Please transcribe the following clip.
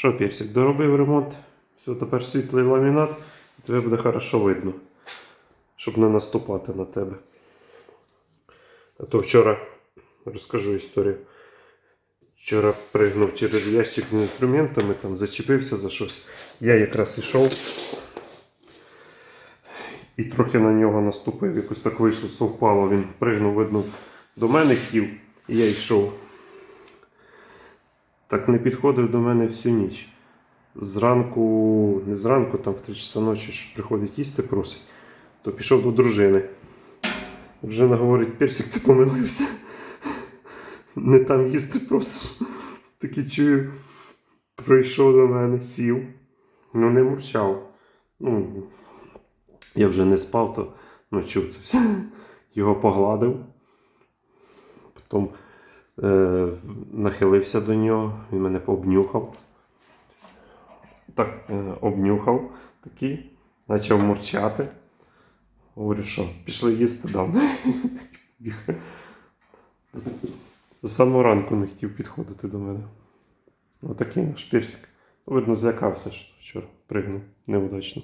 Що, персик, доробив ремонт. Все, тепер світлий ламінат, і тебе буде хорошо видно. Щоб не наступати на тебе. А то вчора розкажу історію. Вчора пригнув через ящик з інструментами, там зачепився за щось. Я якраз йшов і трохи на нього наступив. Якось так вийшло, совпало. Він пригнув, видно, до мене хотів, і я йшов. Так не підходив до мене всю ніч. Зранку, не зранку, там в 3 часа ночі ж приходить їсти просить, то пішов до дружини. Дружина говорить, Персик, ти помилився. Не там їсти просиш. Такий чую, прийшов до мене, сів. Ну не мурчав. Ну, я вже не спав, то ну, чув це все. Його погладив. Потім е, нахилився до нього, він мене обнюхав. Так, е, обнюхав такий, почав мурчати. Говорю, що, пішли їсти дам. До самого ранку не хотів підходити до мене. Отакий наш персик. Видно, злякався, що вчора пригнув неудачно.